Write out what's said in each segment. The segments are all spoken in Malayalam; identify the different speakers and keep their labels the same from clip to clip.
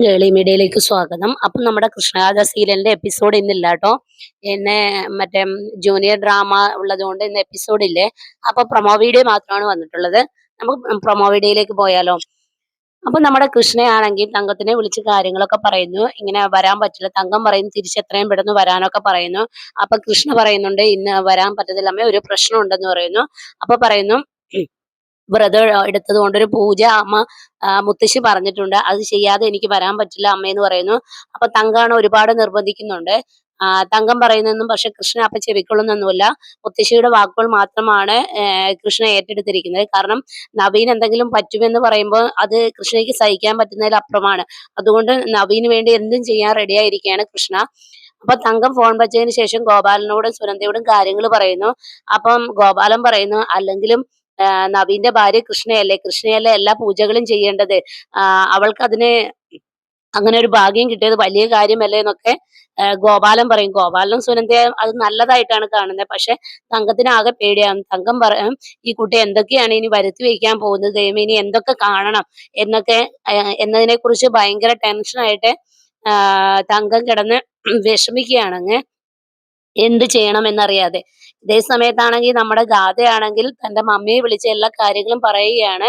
Speaker 1: കേളി മീഡിയയിലേക്ക് സ്വാഗതം. അപ്പം നമ്മുടെ കൃഷ്ണരാജ സീരിയലിന്റെ എപ്പിസോഡ് ഇന്നില്ല കേട്ടോ എന്നെ മറ്റേ ജൂനിയർ ഡ്രാമ ഉള്ളതുകൊണ്ട് ഇന്ന് എപ്പിസോഡ് ഇല്ലേ? അപ്പൊ പ്രൊമോ വീഡിയോ മാത്രമാണ് വന്നിട്ടുള്ളത്. നമുക്ക് പ്രൊമോ വീഡിയോയിലേക്ക് പോയാലോ. അപ്പൊ നമ്മുടെ കൃഷ്ണയാണെങ്കിൽ തങ്കത്തിനെ വിളിച്ച് കാര്യങ്ങളൊക്കെ പറയുന്നു. ഇങ്ങനെ വരാൻ പറ്റില്ല. തങ്കം പറയുന്നു തിരിച്ച് എത്രയും പെട്ടെന്ന് വരാനൊക്കെ പറയുന്നു. അപ്പൊ കൃഷ്ണ പറയുന്നുണ്ട് ഇന്ന് വരാൻ പറ്റത്തില്ല. അമ്മ ഒരു പ്രശ്നം ഉണ്ടെന്ന് പറയുന്നു. അപ്പൊ പറയുന്നു വ്രതം എടുത്തത് ഒരു പൂജ. അമ്മ മുത്തശ്ശി പറഞ്ഞിട്ടുണ്ട് അത് ചെയ്യാതെ എനിക്ക് വരാൻ പറ്റില്ല അമ്മയെന്ന് പറയുന്നു. അപ്പൊ തങ്കാണ് ഒരുപാട് നിർബന്ധിക്കുന്നുണ്ട്. തങ്കം പറയുന്നൊന്നും പക്ഷെ കൃഷ്ണൻ അപ്പൊ ചെവിക്കൊള്ളുന്നൊന്നുമില്ല. മുത്തശ്ശിയുടെ വാക്കുകൾ മാത്രമാണ് കൃഷ്ണ ഏറ്റെടുത്തിരിക്കുന്നത്. കാരണം നവീൻ എന്തെങ്കിലും പറ്റുമെന്ന് പറയുമ്പോൾ അത് കൃഷ്ണയ്ക്ക് സഹിക്കാൻ പറ്റുന്നതിൽ അപ്പുറമാണ്. അതുകൊണ്ട് നവീന് വേണ്ടി എന്തും ചെയ്യാൻ റെഡിയായിരിക്കുകയാണ് കൃഷ്ണ. അപ്പൊ തങ്കം ഫോൺ വെച്ചതിന് ശേഷം ഗോപാലനോടും സുനന്ദയോടും കാര്യങ്ങൾ പറയുന്നു. അപ്പം ഗോപാലൻ പറയുന്നു അല്ലെങ്കിലും നവീന്റെ ഭാര്യ കൃഷ്ണയല്ലേ? കൃഷ്ണയല്ലേ എല്ലാ പൂജകളും ചെയ്യേണ്ടത്? അവൾക്ക് അതിന് അങ്ങനെ ഒരു ഭാഗ്യം കിട്ടിയത് വലിയ കാര്യമല്ലേ എന്നൊക്കെ ഗോപാലൻ പറയും. ഗോപാലനും സുനന്ദയും അത് നല്ലതായിട്ടാണ് കാണുന്നത് പക്ഷെ തങ്കത്തിന് ആകെ പേടിയാണ്. തങ്കം പറയും ഈ കുട്ടി എന്തൊക്കെയാണ് ഇനി വരുത്തി വയ്ക്കാൻ പോകുന്നത്? ഇനി എന്തൊക്കെ കാണണം? എന്നൊക്കെ എന്നതിനെ കുറിച്ച് ഭയങ്കര ടെൻഷനായിട്ട് തങ്കം കിടന്ന് വിഷമിക്കുകയാണ് അങ്ങ് എന്ത് ചെയ്യണം എന്നറിയാതെ. ഇതേ സമയത്താണെങ്കിൽ നമ്മുടെ ഗാഥയാണെങ്കിൽ തന്റെ മമ്മിയെ വിളിച്ച് എല്ലാ കാര്യങ്ങളും പറയുകയാണ്.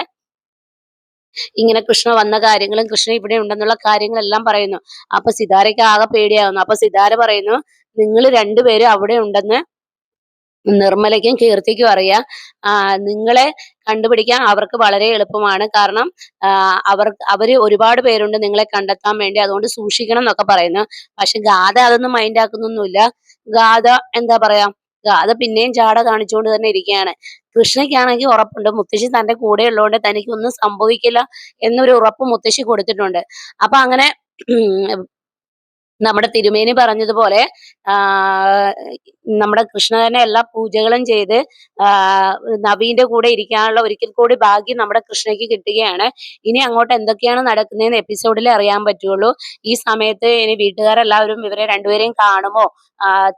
Speaker 1: ഇങ്ങനെ കൃഷ്ണ വന്ന കാര്യങ്ങളും കൃഷ്ണ ഇവിടെ ഉണ്ടെന്നുള്ള കാര്യങ്ങളെല്ലാം പറയുന്നു. അപ്പൊ സിതാരയ്ക്ക് ആകെ പേടിയാവുന്നു. അപ്പൊ സിതാര പറയുന്നു നിങ്ങൾ രണ്ടുപേരും അവിടെ ഉണ്ടെന്ന് നിർമ്മലയ്ക്കും കീർത്തിക്കും അറിയാം. നിങ്ങളെ കണ്ടുപിടിക്കാൻ അവർക്ക് വളരെ എളുപ്പമാണ്. കാരണം അവർ അവർ ഒരുപാട് പേരുണ്ട് നിങ്ങളെ കണ്ടെത്താൻ വേണ്ടി. അതുകൊണ്ട് സൂക്ഷിക്കണം എന്നൊക്കെ പറയുന്നു. പക്ഷെ ഗാഥ അതൊന്നും മൈൻഡ് ആക്കുന്നൊന്നുമില്ല. ഗാഥ എന്താ പറയാ ഗാഥ പിന്നെയും ജാട കാണിച്ചുകൊണ്ട് തന്നെ ഇരിക്കുകയാണ് കൃഷ്ണയ്ക്കാണെങ്കിൽ ഉറപ്പുണ്ട്. മുത്തശ്ശി തന്റെ കൂടെ ഉള്ളതുകൊണ്ട് തനിക്കൊന്നും സംഭവിക്കില്ല എന്നൊരു ഉറപ്പ് മുത്തശ്ശി കൊടുത്തിട്ടുണ്ട്. അപ്പൊ അങ്ങനെ നമ്മുടെ തിരുമേനി പറഞ്ഞതുപോലെ നമ്മുടെ കൃഷ്ണ തന്നെ എല്ലാ പൂജകളും ചെയ്ത് നവീന്റെ കൂടെ ഇരിക്കാനുള്ള ഒരിക്കൽ കൂടി ഭാഗ്യം നമ്മുടെ കൃഷ്ണയ്ക്ക് കിട്ടുകയാണ്. ഇനി അങ്ങോട്ട് എന്തൊക്കെയാണ് നടക്കുന്നതെന്ന് എപ്പിസോഡിൽ അറിയാൻ പറ്റുള്ളൂ. ഈ സമയത്ത് ഇനി വീട്ടുകാരെല്ലാവരും ഇവരെ രണ്ടുപേരെയും കാണുമോ?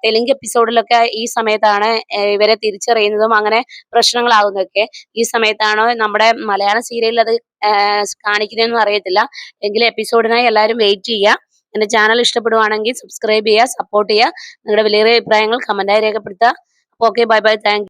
Speaker 1: തെലുങ്ക് എപ്പിസോഡിലൊക്കെ ഈ സമയത്താണ് ഇവരെ തിരിച്ചറിയുന്നതും അങ്ങനെ പ്രശ്നങ്ങളാകുന്നതൊക്കെ ഈ സമയത്താണോ നമ്മുടെ മലയാള സീരിയലിൽ അത് കാണിക്കുന്നതെന്നും അറിയത്തില്ല. എങ്കിലും എപ്പിസോഡിനായി എല്ലാവരും വെയിറ്റ് ചെയ്യുക. എന്റെ ചാനൽ ഇഷ്ടപ്പെടുവാണെങ്കിൽ സബ്സ്ക്രൈബ് ചെയ്യുക സപ്പോർട്ട് ചെയ്യുക. നിങ്ങളുടെ വിലയേറിയ അഭിപ്രായങ്ങൾ കമന്റായി രേഖപ്പെടുത്തുക. Okay bye bye thank